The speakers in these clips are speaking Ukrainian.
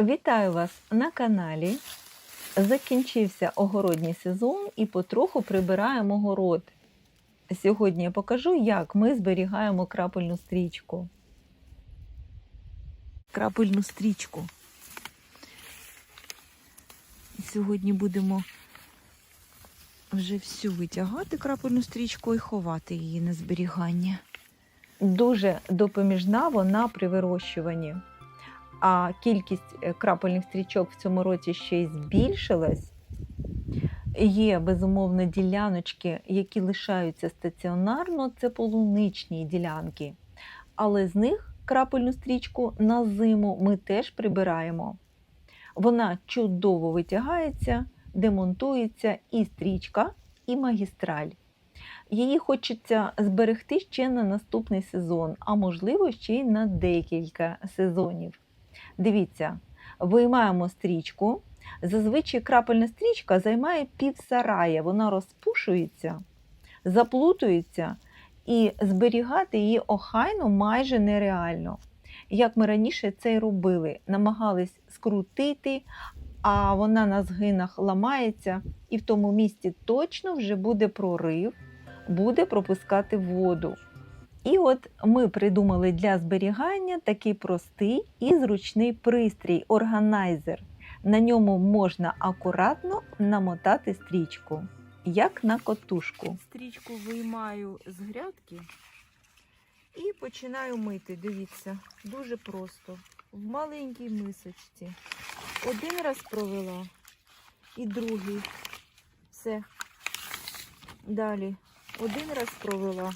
Вітаю вас на каналі. Закінчився огородній сезон і потроху прибираємо город. Сьогодні я покажу, як ми зберігаємо крапельну стрічку. Крапельну стрічку. Сьогодні будемо вже всю витягати крапельну стрічку і ховати її на зберігання. Дуже допоміжна вона при вирощуванні а кількість е, крапельних стрічок в цьому році ще й збільшилась. Є безумовно діляночки, які лишаються стаціонарно, це полуничні ділянки. Але з них крапельну стрічку на зиму ми теж прибираємо. Вона чудово витягається, демонтується і стрічка, і магістраль. Її хочеться зберегти ще на наступний сезон, а можливо ще й на декілька сезонів. Дивіться, виймаємо стрічку. Зазвичай крапельна стрічка займає пів сарая, вона розпушується, заплутується, і зберігати її охайно майже нереально. Як ми раніше це й робили, намагались скрутити, а вона на згинах ламається, і в тому місці точно вже буде прорив, буде пропускати воду. І от ми придумали для зберігання такий простий і зручний пристрій органайзер. На ньому можна акуратно намотати стрічку, як на котушку. Стрічку виймаю з грядки і починаю мити. Дивіться, дуже просто. В маленькій мисочці. Один раз провела і другий. Все. Далі. Один раз провела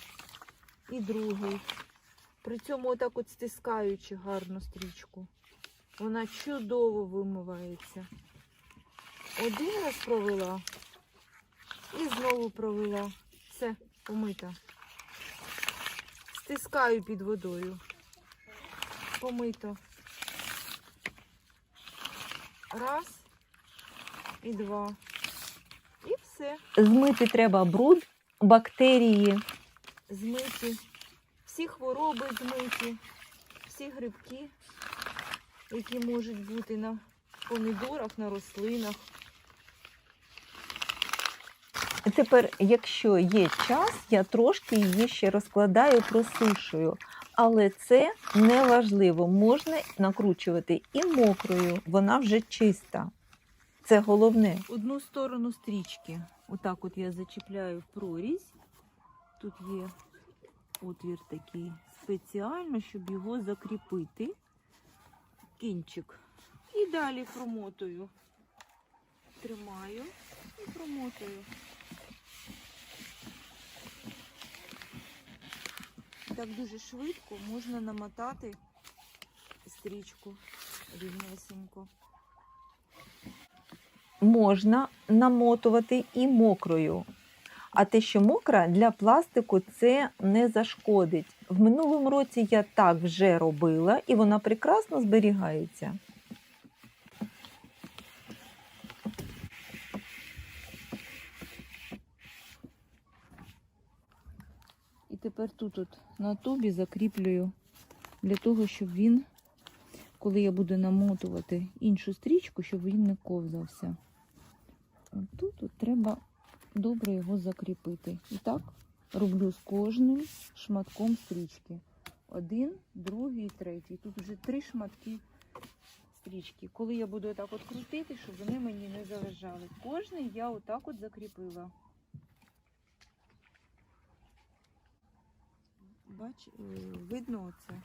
і другий. При цьому отак от стискаючи гарно стрічку. Вона чудово вимивається. Один раз провела і знову провела. Все, помита. Стискаю під водою. Помито. Раз і два. І все. Змити треба бруд, бактерії змиті, всі хвороби змиті, всі грибки, які можуть бути на помідорах, на рослинах. Тепер, якщо є час, я трошки її ще розкладаю, просушую. Але це не важливо. Можна накручувати і мокрою, вона вже чиста. Це головне. Одну сторону стрічки. Отак от я зачіпляю в прорізь. Тут є отвір такий спеціально, щоб його закріпити. Кінчик. І далі промотую. Тримаю і промотую. Так дуже швидко можна намотати стрічку рівнесенько. Можна намотувати і мокрою. А те, що мокра, для пластику це не зашкодить. В минулому році я так вже робила і вона прекрасно зберігається. І тепер тут от на тубі закріплюю для того, щоб він, коли я буду намотувати іншу стрічку, щоб він не ковзався. От тут от треба добре його закріпити. І так роблю з кожним шматком стрічки. Один, другий, третій. Тут вже три шматки стрічки. Коли я буду отак от крутити, щоб вони мені не заважали. Кожний я отак от закріпила. Бач, е, видно оце?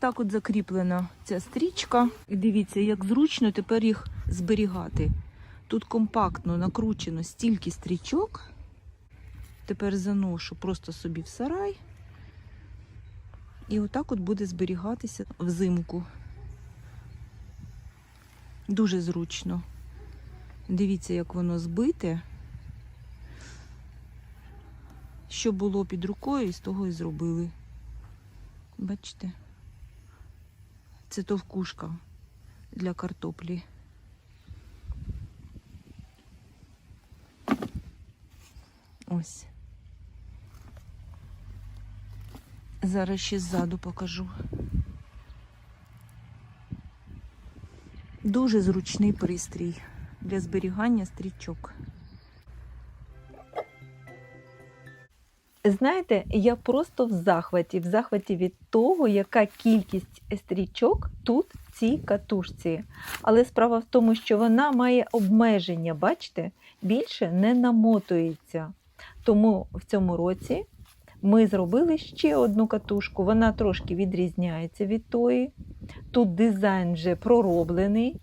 Отак от закріплена ця стрічка. І дивіться, як зручно тепер їх зберігати. Тут компактно накручено стільки стрічок. Тепер заношу просто собі в сарай. І отак от буде зберігатися взимку. Дуже зручно. Дивіться, як воно збите. Що було під рукою, з того і зробили. Бачите? Це товкушка для картоплі. Ось. Зараз ще ззаду покажу. Дуже зручний пристрій для зберігання стрічок. Знаєте, я просто в захваті, в захваті від того, яка кількість стрічок тут в цій катушці. Але справа в тому, що вона має обмеження, бачите, більше не намотується. Тому в цьому році ми зробили ще одну катушку. Вона трошки відрізняється від тої. Тут дизайн вже пророблений,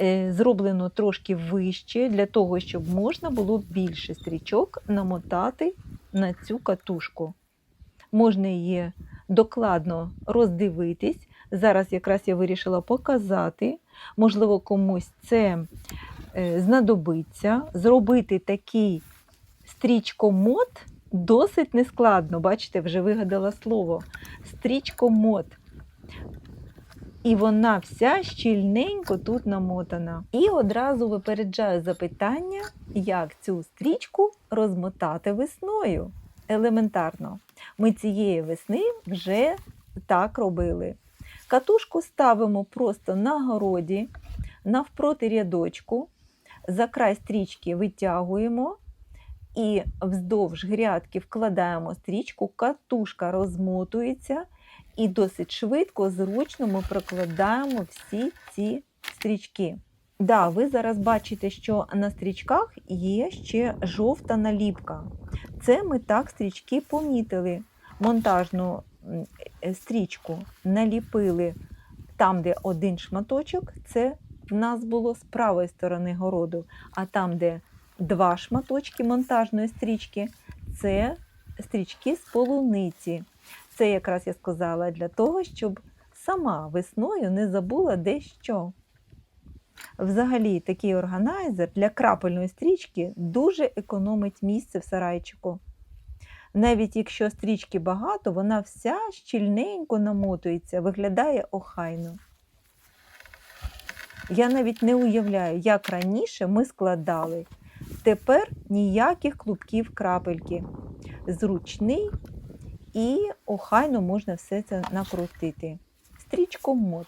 е, зроблено трошки вище для того, щоб можна було більше стрічок намотати на цю катушку. Можна її докладно роздивитись. Зараз якраз я вирішила показати. Можливо, комусь це е, знадобиться. Зробити такий стрічкомод досить нескладно. Бачите, вже вигадала слово. Стрічкомод. І вона вся щільненько тут намотана. І одразу випереджаю запитання, як цю стрічку розмотати весною. Елементарно. Ми цієї весни вже так робили. Катушку ставимо просто на городі, навпроти рядочку, за край стрічки витягуємо і вздовж грядки вкладаємо стрічку, катушка розмотується, і досить швидко, зручно ми прокладаємо всі ці стрічки. Да, ви зараз бачите, що на стрічках є ще жовта наліпка. Це ми так стрічки помітили. Монтажну е, стрічку наліпили там, де один шматочок, це в нас було з правої сторони городу, а там, де два шматочки монтажної стрічки, це стрічки з полуниці. Це якраз я сказала для того, щоб сама весною не забула де що. Взагалі, такий органайзер для крапельної стрічки дуже економить місце в сарайчику. Навіть якщо стрічки багато, вона вся щільненько намотується, виглядає охайно. Я навіть не уявляю, як раніше ми складали. Тепер ніяких клубків крапельки. Зручний і охайно можна все це накрутити. Стрічкомод.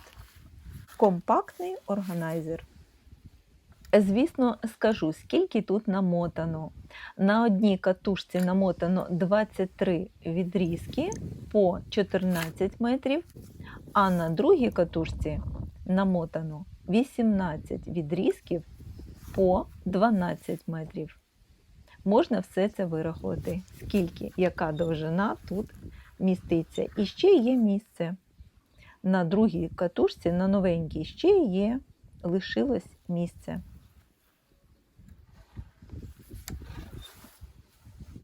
Компактний органайзер. Звісно, скажу, скільки тут намотано. На одній катушці намотано 23 відрізки по 14 метрів, а на другій катушці намотано 18 відрізків по 12 метрів. Можна все це вирахувати, скільки, яка довжина тут міститься. І ще є місце. На другій катушці, на новенькій, ще є, лишилось місце.